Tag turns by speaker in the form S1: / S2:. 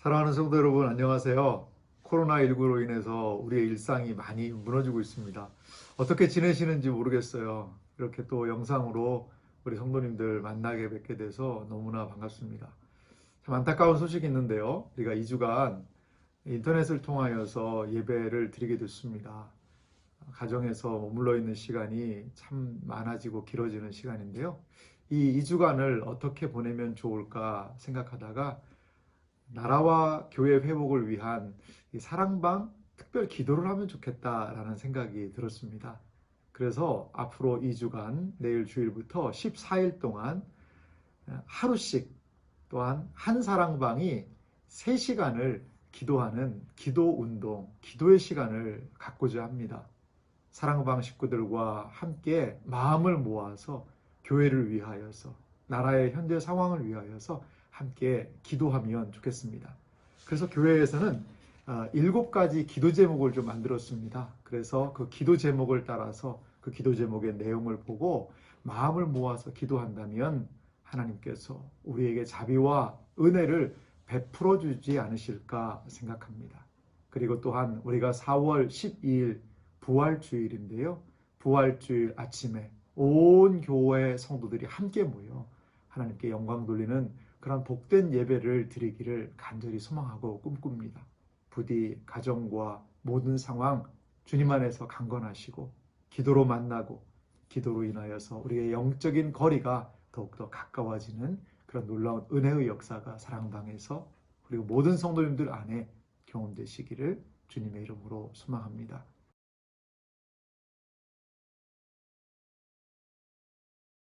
S1: 사랑하는 성도 여러분 안녕하세요. 코로나19로 인해서 우리의 일상이 많이 무너지고 있습니다. 어떻게 지내시는지 모르겠어요. 이렇게 또 영상으로 우리 성도님들 만나게 뵙게 돼서 너무나 반갑습니다. 참 안타까운 소식이 있는데요. 우리가 2주간 인터넷을 통하여서 예배를 드리게 됐습니다. 가정에서 머물러 있는 시간이 참 많아지고 길어지는 시간인데요. 이 2주간을 어떻게 보내면 좋을까 생각하다가 나라와 교회 회복을 위한 이 사랑방 특별 기도를 하면 좋겠다라는 생각이 들었습니다. 그래서 앞으로 2주간 내일 주일부터 14일 동안 하루씩 또한 한 사랑방이 3시간을 기도하는 기도 운동, 기도의 시간을 갖고자 합니다. 사랑방 식구들과 함께 마음을 모아서 교회를 위하여서 나라의 현재 상황을 위하여서 함께 기도하면 좋겠습니다. 그래서 교회에서는 어, 일곱 가지 기도 제목을 좀 만들었습니다. 그래서 그 기도 제목을 따라서 그 기도 제목의 내용을 보고 마음을 모아서 기도한다면 하나님께서 우리에게 자비와 은혜를 베풀어 주지 않으실까 생각합니다. 그리고 또한 우리가 4월 12일 부활주일인데요. 부활주일 아침에 온 교회 성도들이 함께 모여 하나님께 영광 돌리는 그런 복된 예배를 드리기를 간절히 소망하고 꿈꿉니다. 부디 가정과 모든 상황 주님 안에서 강건하시고 기도로 만나고 기도로 인하여서 우리의 영적인 거리가 더욱더 가까워지는 그런 놀라운 은혜의 역사가 사랑방에서 그리고 모든 성도님들 안에 경험되시기를 주님의 이름으로 소망합니다.